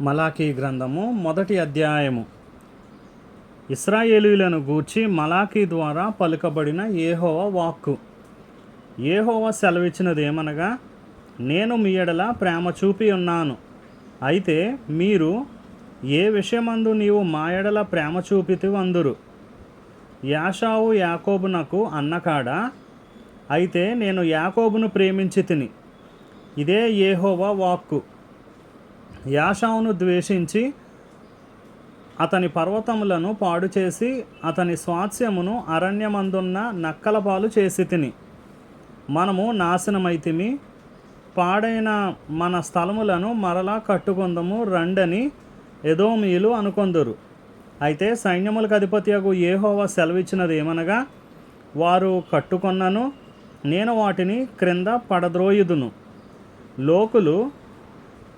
మలాకీ గ్రంథము మొదటి అధ్యాయము. ఇస్రాయేలీలను గూర్చి మలాకీ ద్వారా పలుకబడిన ఏహోవ వాక్కు. ఏహోవ సెలవిచ్చినదేమనగా నేను మీ ఎడల ప్రేమ చూపి ఉన్నాను. అయితే మీరు ఏ విషయమందు నీవు మా ఎడల ప్రేమ చూపితి అందురు యాషావు యాకోబునకు అన్నకాడా అయితే నేను యాకోబును ప్రేమించి తిని. ఇదే ఏహోవా వాక్కు. యాషావును ద్వేషించి అతని పర్వతములను పాడు చేసి అతని స్వాస్యమును అరణ్యమందున్న నక్కల పాలు చేసి తిని. మనము నాశనమైతిమి. పాడైన మన స్థలములను మరలా కట్టుకుందము రండని ఎదోమీయులు అనుకొందురు. అయితే సైన్యములకు అధిపతియగు ఏహోవా సెలవిచ్చినది ఏమనగా వారు కట్టుకొన్నను నేను వాటిని క్రింద పడద్రోయుదును. లోకులు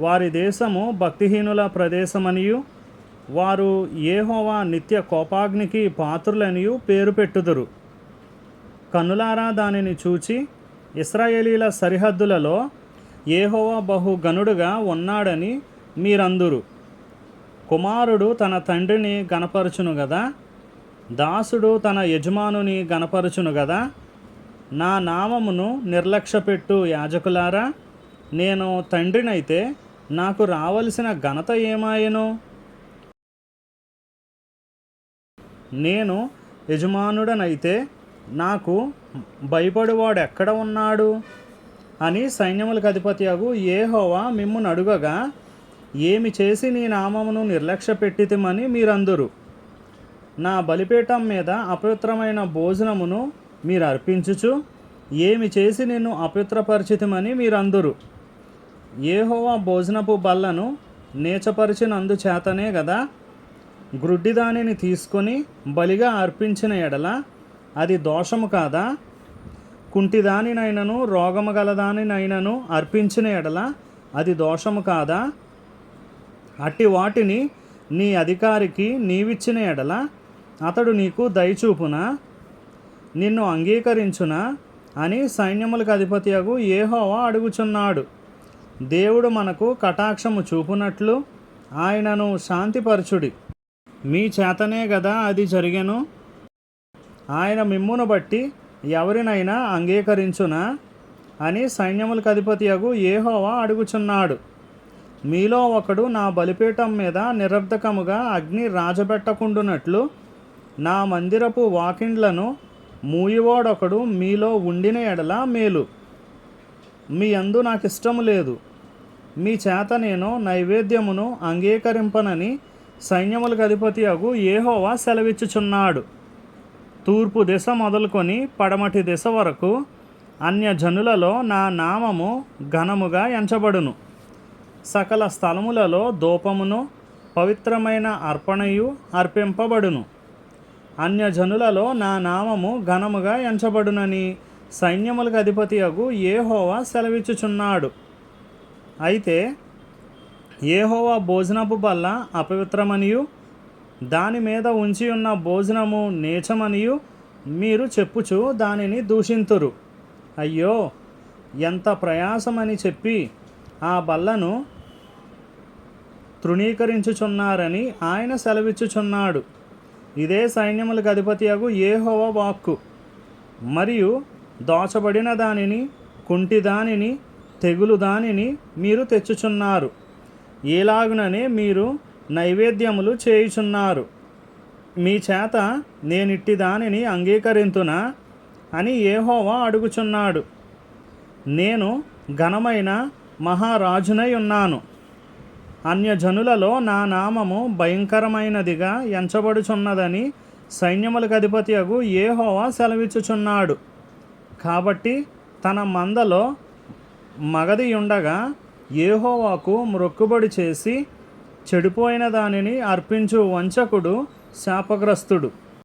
వారి దేశము భక్తిహీనుల ప్రదేశమనియు వారు ఏహోవా నిత్య కోపాగ్నికి పాత్రులనియు పేరు పెట్టుదురు. కన్నులారా దానిని చూచి ఇస్రాయేలీల సరిహద్దులలో ఏహోవా బహు గనుడుగా ఉన్నాడని మీరందురు. కుమారుడు తన తండ్రిని గనపరచును గదా దాసుడు తన యజమానుని గనపరచును గదా నా నామమును నిర్లక్ష్యపెట్టు యాజకులారా నేను తండ్రినైతే నాకు రావలసిన ఘనత ఏమాయనో? నేను యజమానుడనైతే నాకు భయపడువాడు ఎక్కడ ఉన్నాడు? అని సైన్యములకు అధిపత్యగు ఏహోవా మిమ్మును అడుగగా ఏమి చేసి నీ నామమును నిర్లక్ష్య పెట్టితిమని మీరందరు? నా బలిపీఠం మీద అపవిత్రమైన భోజనమును మీరు అర్పించుచు ఏమి చేసి నిన్ను అపవిత్రపరిచితమని మీరందరు? ఏహోవా భోజనపు బల్లను నేచపరిచినందుచేతనే కదా గ్రుడ్డి దానిని తీసుకొని బలిగా అర్పించిన ఎడల అది దోషము కాదా? కుంటిదానినైనను రోగము గలదానినైనను అర్పించిన ఎడల అది దోషము కాదా? అట్టి వాటిని నీ అధికారికి నీవిచ్చిన ఎడల అతడు నీకు దయచూపునా? నిన్ను అంగీకరించునా? అని సైన్యములకు అధిపతియగు ఏహోవా అడుగుచున్నాడు. దేవుడు మనకు కటాక్షము చూపునట్లు ఆయనను శాంతిపరచుడి. మీ చేతనే గదా అది జరిగెను. ఆయన మిమ్మును బట్టి ఎవరినైనా అంగీకరించునా? అని సైన్యములకు అధిపతియగు ఏహోవా అడుగుచున్నాడు. మీలో ఒకడు నా బలిపీఠం మీద నిరర్ధకముగా అగ్ని రాజబెట్టకుండునట్లు నా మందిరపు వాకిండ్లను మూయివాడొకడు మీలో ఉండిన ఎడల మేలు. మీ అందు నాకు ఇష్టము లేదు. మీ చేత నేను నైవేద్యమును అంగీకరింపనని సైన్యములకు అధిపతి అగు ఏహోవా సెలవిచ్చుచున్నాడు. తూర్పు దిశ మొదలుకొని పడమటి దిశ వరకు అన్యజనులలో నా నామము ఘనముగా ఎంచబడును. సకల స్థలములలో దూపమును పవిత్రమైన అర్పణయు అర్పింపబడును. అన్యజనులలో నా నామము ఘనముగా ఎంచబడునని సైన్యములకు అధిపతి అగు ఏహోవా సెలవిచ్చుచున్నాడు. అయితే ఏహోవా భోజనపు బల్ల అపవిత్రమనియు దాని మీద ఉంచి ఉన్న భోజనము నీచమనియు మీరు చెప్పుచు దానిని దూషింతురు. అయ్యో ఎంత ప్రయాసమని చెప్పి ఆ బల్లను తృణీకరించుచున్నారని ఆయన సెలవిచ్చుచున్నాడు. ఇదే సైన్యములకు అధిపతియగు ఏహోవ వాక్కు. మరియు దోచబడిన దానిని కుంటి దానిని తెగులు దానిని మీరు తెచ్చుచున్నారు. ఏలాగుననే మీరు నైవేద్యములు చేయుచున్నారు. మీ చేత నేనిట్టి దానిని అంగీకరింతునా అని ఏహోవా అడుగుచున్నాడు. నేను ఘనమైన మహారాజునై ఉన్నాను. అన్యజనులలో నా నామము భయంకరమైనదిగా ఎంచబడుచున్నదని సైన్యములకు అధిపతియగు ఏహోవా సెలవిచ్చుచున్నాడు. కాబట్టి తన మందలో మగది ఉండగా ఏహోవాకు మ్రొక్కుబడి చేసి చెడిపోయిన దానిని అర్పించు వంచకుడు శాపగ్రస్తుడు.